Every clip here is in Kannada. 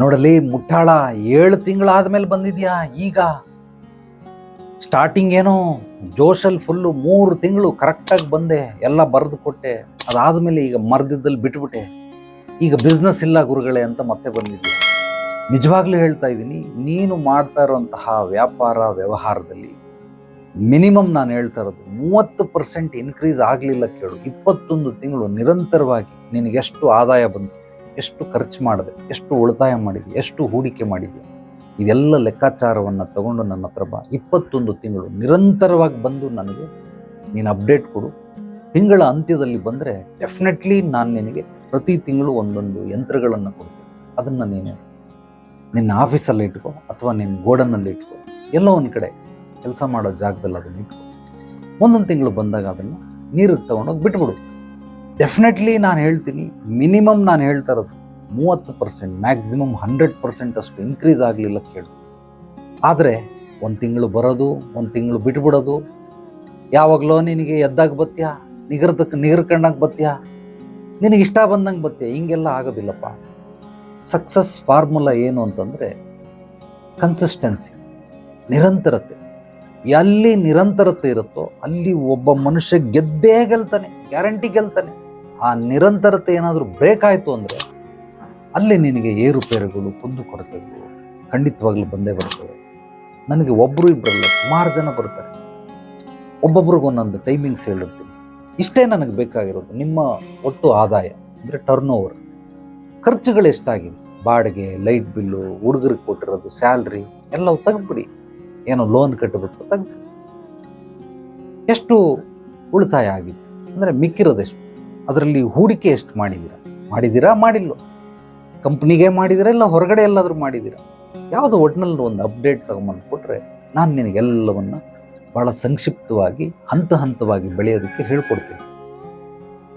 ನೋಡಲಿ, ಮುಟ್ಟಾಳ ಏಳು ತಿಂಗಳಾದ ಮೇಲೆ ಬಂದಿದ್ಯಾ ಈಗ? ಸ್ಟಾರ್ಟಿಂಗ್ ಏನೋ ಜೋಶಲ್ಲಿ ಫುಲ್ಲು ಮೂರು ತಿಂಗಳು ಕರೆಕ್ಟಾಗಿ ಬಂದೆ, ಎಲ್ಲ ಬರೆದು ಕೊಟ್ಟೆ. ಅದಾದಮೇಲೆ ಈಗ ಮರ್ದಿದ್ದಲ್ಲಿ ಬಿಟ್ಬಿಟ್ಟೆ. ಈಗ ಬಿಸ್ನೆಸ್ ಇಲ್ಲ ಗುರುಗಳೇ ಅಂತ ಮತ್ತೆ ಬಂದಿದ್ದೆ. ನಿಜವಾಗ್ಲೂ ಹೇಳ್ತಾ ಇದ್ದೀನಿ, ನೀನು ಮಾಡ್ತಾ ಇರುವಂತಹ ವ್ಯಾಪಾರ ವ್ಯವಹಾರದಲ್ಲಿ ಮಿನಿಮಮ್ ನಾನು ಹೇಳ್ತಾ ಇರೋದು ಮೂವತ್ತು ಪರ್ಸೆಂಟ್ ಇನ್ಕ್ರೀಸ್ ಆಗಲಿಲ್ಲ ಕೇಳು. ಇಪ್ಪತ್ತೊಂದು ತಿಂಗಳು ನಿರಂತರವಾಗಿ ನಿನಗೆಷ್ಟು ಆದಾಯ ಬಂತು. ಎಷ್ಟು ಖರ್ಚು ಮಾಡಿದೆ, ಎಷ್ಟು ಉಳಿತಾಯ ಮಾಡಿದೆ, ಎಷ್ಟು ಹೂಡಿಕೆ ಮಾಡಿದೆ, ಇದೆಲ್ಲ ಲೆಕ್ಕಾಚಾರವನ್ನು ತಗೊಂಡು ನನ್ನ ಹತ್ರ ಬಾ. ಇಪ್ಪತ್ತೊಂದು ತಿಂಗಳು ನಿರಂತರವಾಗಿ ಬಂದು ನನಗೆ ನೀನು ಅಪ್ಡೇಟ್ ಕೊಡು. ತಿಂಗಳ ಅಂತ್ಯದಲ್ಲಿ ಬಂದರೆ ಡೆಫಿನೆಟ್ಲಿ ನಾನು ನಿನಗೆ ಪ್ರತಿ ತಿಂಗಳು ಒಂದೊಂದು ಯಂತ್ರಗಳನ್ನು ಕೊಡ್ತೀನಿ. ಅದನ್ನು ನೀನು ನಿನ್ನ ಆಫೀಸಲ್ಲಿ ಇಟ್ಕೋ ಅಥವಾ ನಿನ್ನ ಗೋಡನ್ನಲ್ಲಿ ಇಟ್ಕೋ. ಎಲ್ಲೋ ಒಂದು ಕಡೆ ಕೆಲಸ ಮಾಡೋ ಜಾಗದಲ್ಲಿ ಅದನ್ನು ಇಟ್ಕೊ. ಒಂದೊಂದು ತಿಂಗಳು ಬಂದಾಗ ಅದನ್ನು ನೀರಿಗೆ ತೊಗೊಂಡೋಗಿ ಬಿಟ್ಬಿಡು. ಡೆಫಿನೆಟ್ಲಿ ನಾನು ಹೇಳ್ತೀನಿ ಮಿನಿಮಮ್ ನಾನು ಹೇಳ್ತಾ ಇರೋದು ಮೂವತ್ತು ಪರ್ಸೆಂಟ್ ಮ್ಯಾಕ್ಸಿಮಮ್ ಹಂಡ್ರೆಡ್ ಪರ್ಸೆಂಟ್ ಅಷ್ಟು ಇನ್ಕ್ರೀಸ್ ಆಗಲಿಲ್ಲ ಕೇಳಿ ಆದರೆ ಒಂದು ತಿಂಗಳು ಬರೋದು, ಒಂದು ತಿಂಗಳು ಬಿಟ್ಬಿಡೋದು. ಯಾವಾಗಲೋ ನಿನಗೆ ಎದ್ದಾಗ ಬತ್ತೀಯಾ? ನಿಗರ್ ನಿಗರ್ಕೊಂಡಾಗ ಬತ್ತೀಯಾ? ನಿನಗೆ ಇಷ್ಟ ಬಂದಂಗೆ ಬತ್ತೀಯ? ಹಿಂಗೆಲ್ಲ ಆಗೋದಿಲ್ಲಪ್ಪ. ಸಕ್ಸಸ್ ಫಾರ್ಮುಲಾ ಏನು ಅಂತಂದರೆ ಕನ್ಸಿಸ್ಟೆನ್ಸಿ ನಿರಂತರತೆ. ಎಲ್ಲಿ ನಿರಂತರತೆ ಇರುತ್ತೋ ಅಲ್ಲಿ ಒಬ್ಬ ಮನುಷ್ಯ ಗೆದ್ದೇ ಗೆಲ್ತಾನೆ ಗ್ಯಾರಂಟಿ ಗೆಲ್ತಾನೆ. ಆ ನಿರಂತರತೆ ಏನಾದರೂ ಬ್ರೇಕ್ ಆಯಿತು ಅಂದರೆ ಅಲ್ಲಿ ನಿನಗೆ ಏರುಪೇರುಗಳು ಕುಂದು ಕೊರತೆಗಳು ಖಂಡಿತವಾಗ್ಲೂ ಬಂದೇ ಬರ್ತವೆ. ನನಗೆ ಒಬ್ಬರು ಇಬ್ಬರಲ್ಲ ಸುಮಾರು ಜನ ಬರ್ತಾರೆ. ಒಬ್ಬೊಬ್ರಿಗೆ ಒಂದೊಂದು ಟೈಮಿಂಗ್ಸ್ ಹೇಳಿರ್ತೀನಿ. ಇಷ್ಟೇ ನನಗೆ ಬೇಕಾಗಿರೋದು, ನಿಮ್ಮ ಒಟ್ಟು ಆದಾಯ, ಅಂದರೆ ಟರ್ನ್ ಓವರ್ ಖರ್ಚುಗಳು ಎಷ್ಟಾಗಿದೆ? ಬಾಡಿಗೆ ಲೈಟ್ ಬಿಲ್ಲು ಹುಡುಗರಿಗೆ ಕೊಟ್ಟಿರೋದು ಸ್ಯಾಲ್ರಿ ಎಲ್ಲವೂ ತೆಗೆದ್ಬಿಡಿ. ಏನೋ ಲೋನ್ ಕಟ್ಟಿಬಿಟ್ಟು ತೆಗೆದು ಎಷ್ಟು ಉಳಿತಾಯ ಆಗಿದೆ? ಅಂದರೆ ಮಿಕ್ಕಿರೋದೆಷ್ಟು? ಅದರಲ್ಲಿ ಹೂಡಿಕೆ ಎಷ್ಟು ಮಾಡಿದ್ದೀರಾ? ಮಾಡಿದ್ದೀರಾ ಮಾಡಿಲ್ಲೋ ಕಂಪ್ನಿಗೆ ಮಾಡಿದಿರಾ ಇಲ್ಲ ಹೊರಗಡೆ ಎಲ್ಲಾದರೂ ಮಾಡಿದ್ದೀರಾ? ಯಾವುದು ಒಟ್ಟಿನಲ್ಲಿ ಒಂದು ಅಪ್ಡೇಟ್ ತಗೊಂಬಂದು ಕೊಟ್ಟರೆ ನಾನು ನಿನಗೆಲ್ಲವನ್ನು ಭಾಳ ಸಂಕ್ಷಿಪ್ತವಾಗಿ, ಹಂತ ಹಂತವಾಗಿ ಬೆಳೆಯೋದಕ್ಕೆ ಹೇಳ್ಕೊಡ್ತೀನಿ.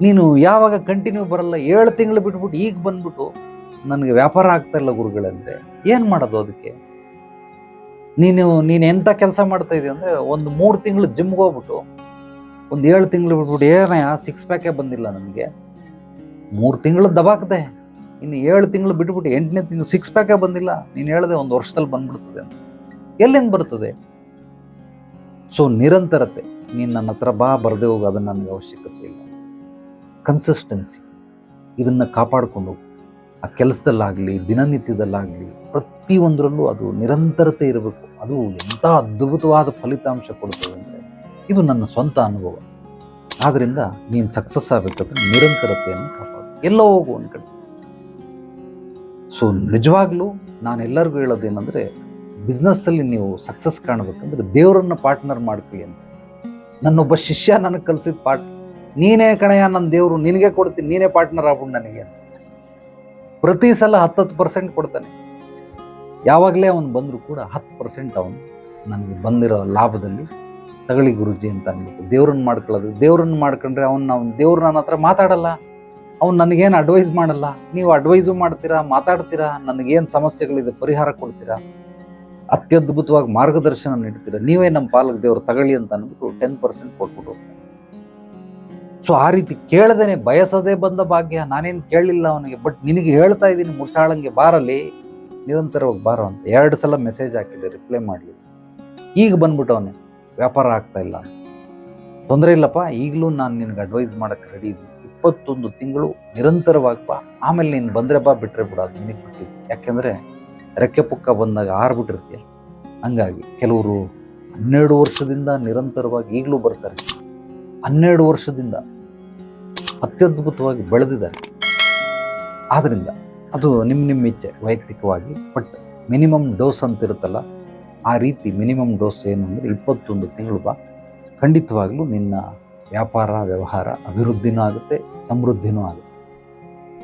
ನೀನು ಯಾವಾಗ ಕಂಟಿನ್ಯೂ ಬರಲ್ಲ, ಏಳು ತಿಂಗಳು ಬಿಟ್ಬಿಟ್ಟು ಈಗ ಬಂದ್ಬಿಟ್ಟು ನನಗೆ ವ್ಯಾಪಾರ ಆಗ್ತಾ ಇಲ್ಲ ಗುರುಗಳಂದರೆ ಏನು ಮಾಡೋದು ಅದಕ್ಕೆ? ನೀನು ನೀನು ಎಂಥ ಕೆಲಸ ಮಾಡ್ತಾ ಇದೀಯ ಅಂದರೆ ಒಂದು ಮೂರು ತಿಂಗಳು ಜಿಮ್ಗೆ ಹೋಗ್ಬಿಟ್ಟು ಒಂದು ಏಳು ತಿಂಗಳು ಬಿಟ್ಬಿಟ್ಟು ಏನಯ್ಯ ಸಿಕ್ಸ್ ಪ್ಯಾಕೇ ಬಂದಿಲ್ಲ ನನಗೆ ಮೂರು ತಿಂಗಳು ದಬಾಕ್ದೆ. ಇನ್ನು ಏಳು ತಿಂಗಳು ಬಿಟ್ಬಿಟ್ಟು ಎಂಟನೇ ತಿಂಗಳು ಸಿಕ್ಸ್ ಪ್ಯಾಕೇ ಬಂದಿಲ್ಲ. ನೀನು ಹೇಳಿದೆ ಒಂದು ವರ್ಷದಲ್ಲಿ ಬಂದ್ಬಿಡ್ತದೆ ಅಂತ. ಎಲ್ಲಿಂದ ಬರ್ತದೆ? ಸೊ ನಿರಂತರತೆ. ನೀನು ನನ್ನ ಹತ್ರ ಬಾ, ಬರದೇ ಹೋಗು, ಅದನ್ನು ನನಗೆ ಅವಶ್ಯಕತೆ ಇಲ್ಲ. ಕನ್ಸಿಸ್ಟೆನ್ಸಿ ಇದನ್ನು ಕಾಪಾಡಿಕೊಂಡು ಆ ಕೆಲಸದಲ್ಲಾಗಲಿ, ದಿನನಿತ್ಯದಲ್ಲಾಗಲಿ, ಪ್ರತಿಯೊಂದರಲ್ಲೂ ಅದು ನಿರಂತರತೆ ಇರಬೇಕು. ಅದು ಎಂಥ ಅದ್ಭುತವಾದ ಫಲಿತಾಂಶ ಕೊಡ್ತದೆ ಇದು ನನ್ನ ಸ್ವಂತ ಅನುಭವ. ಆದ್ದರಿಂದ ನೀನು ಸಕ್ಸಸ್ ಆಗಬೇಕಂದ್ರೆ ನಿರಂತರತೆಯನ್ನು ಕಾಪಾಡು. ಎಲ್ಲೋ ಹೋಗು ಒಂದು ಕಡೆ. ಸೊ ನಿಜವಾಗ್ಲೂ ನಾನು ಎಲ್ಲರಿಗೂ ಹೇಳೋದೇನೆಂದರೆ ಬಿಸ್ನೆಸ್ಸಲ್ಲಿ ನೀವು ಸಕ್ಸಸ್ ಕಾಣಬೇಕಂದ್ರೆ ದೇವರನ್ನ ಪಾರ್ಟ್ನರ್ ಮಾಡ್ಕೊಳ್ಳಿ ಅಂತ. ನನ್ನೊಬ್ಬ ಶಿಷ್ಯ ನನಗೆ ಕಲಿಸಿದ ಪಾರ್ಟ್ ನೀನೇ ಕಣೆಯ ನನ್ನ ದೇವರು, ನಿನಗೆ ಕೊಡ್ತೀನಿ, ನೀನೇ ಪಾರ್ಟ್ನರ್ ಆಗ್ಬಿಡು ನನಗೆ ಅಂತ. ಪ್ರತಿ ಸಲ ಹತ್ತತ್ತು ಪರ್ಸೆಂಟ್ ಕೊಡ್ತಾನೆ. ಯಾವಾಗಲೇ ಅವನು ಬಂದರೂ ಕೂಡ ಹತ್ತು ಪರ್ಸೆಂಟ್ ಅವನು ನನಗೆ ಬಂದಿರೋ ಲಾಭದಲ್ಲಿ ತಗಳಿ ಗುರುಜಿ ಅಂತ ಅನ್ಬೇಕು. ದೇವ್ರನ್ನ ಮಾಡ್ಕೊಳ್ಳೋದು. ದೇವ್ರನ್ನ ಮಾಡ್ಕೊಂಡ್ರೆ ಅವ್ನು ನಾವು ದೇವ್ರು ನನ್ನ ಹತ್ರ ಮಾತಾಡಲ್ಲ. ಅವ್ನು ನನಗೇನು ಅಡ್ವೈಸ್ ಮಾಡಲ್ಲ. ನೀವು ಅಡ್ವೈಸು ಮಾಡ್ತೀರಾ, ಮಾತಾಡ್ತೀರಾ, ನನಗೇನು ಸಮಸ್ಯೆಗಳಿದೆ ಪರಿಹಾರ ಕೊಡ್ತೀರಾ? ಅತ್ಯದ್ಭುತವಾಗಿ ಮಾರ್ಗದರ್ಶನ ನೀಡ್ತೀರಾ? ನೀವೇ ನಮ್ಮ ಪಾಲಕ ದೇವ್ರು ತಗಳಿ ಅಂತ ಅನ್ಬಿಟ್ಟು ಟೆನ್ ಪರ್ಸೆಂಟ್ ಕೊಟ್ಬಿಟ್ಟು ಹೋಗ್ತಾರೆ. ಸೊ ಆ ರೀತಿ ಕೇಳದೇನೆ ಬಯಸದೇ ಬಂದ ಭಾಗ್ಯ. ನಾನೇನು ಕೇಳಲಿಲ್ಲ ಅವನಿಗೆ ಬಟ್ ನಿನಗೆ ಹೇಳ್ತಾ ಇದ್ದೀನಿ ಮುಟ್ಟಾಳಂಗೆ ಬಾರಲಿ ನಿರಂತರವಾಗಿ ಬಾರೋ ಅಂತ. ಎರಡು ಸಲ ಮೆಸೇಜ್ ಹಾಕಿದೆ ರಿಪ್ಲೈ ಮಾಡಲಿ ಈಗ ಬಂದ್ಬಿಟ್ಟು ಅವನು ವ್ಯಾಪಾರ ಆಗ್ತಾ ಇಲ್ಲ. ತೊಂದರೆ ಇಲ್ಲಪ್ಪ, ಈಗಲೂ ನಾನು ನಿನಗೆ ಅಡ್ವೈಸ್ ಮಾಡೋಕ್ಕೆ ರೆಡಿ ಇದ್ದೀನಿ. ಇಪ್ಪತ್ತೊಂದು ತಿಂಗಳು ನಿರಂತರವಾಗಿ ಆಮೇಲೆ ನೀನು ಬಂದರೆ ಬಾ ಬಿಟ್ಟರೆ ಬಿಡ, ಅದು ನಿನಗೆ ಬಿಟ್ಟಿದ್ದು ಯಾಕೆಂದರೆ ರೆಕ್ಕೆ ಪುಕ್ಕ ಬಂದಾಗ ಆರ್ಬಿಟ್ಟಿರ್ತೀಯ. ಹಂಗಾಗಿ ಕೆಲವರು ಹನ್ನೆರಡು ವರ್ಷದಿಂದ ನಿರಂತರವಾಗಿ ಈಗಲೂ ಬರ್ತಾರೆ. ಹನ್ನೆರಡು ವರ್ಷದಿಂದ ಅತ್ಯದ್ಭುತವಾಗಿ ಬೆಳೆದಿದ್ದಾರೆ. ಆದ್ದರಿಂದ ಅದು ನಿಮ್ಮ ನಿಮ್ಮ ಇಚ್ಛೆ ವೈಯಕ್ತಿಕವಾಗಿ, ಬಟ್ ಮಿನಿಮಮ್ ಡೋಸ್ ಅಂತ ಇರುತ್ತಲ್ಲ ಆ ರೀತಿ ಮಿನಿಮಮ್ ಡೋಸ್ ಏನು ಅಂದರೆ ಇಪ್ಪತ್ತೊಂದು ತಿಂಗಳು ಬಾ. ಖಂಡಿತವಾಗಲೂ ನಿನ್ನ ವ್ಯಾಪಾರ, ವ್ಯವಹಾರ ಅಭಿವೃದ್ಧಿನೂ ಆಗುತ್ತೆ, ಸಮೃದ್ಧಿನೂ ಆಗುತ್ತೆ.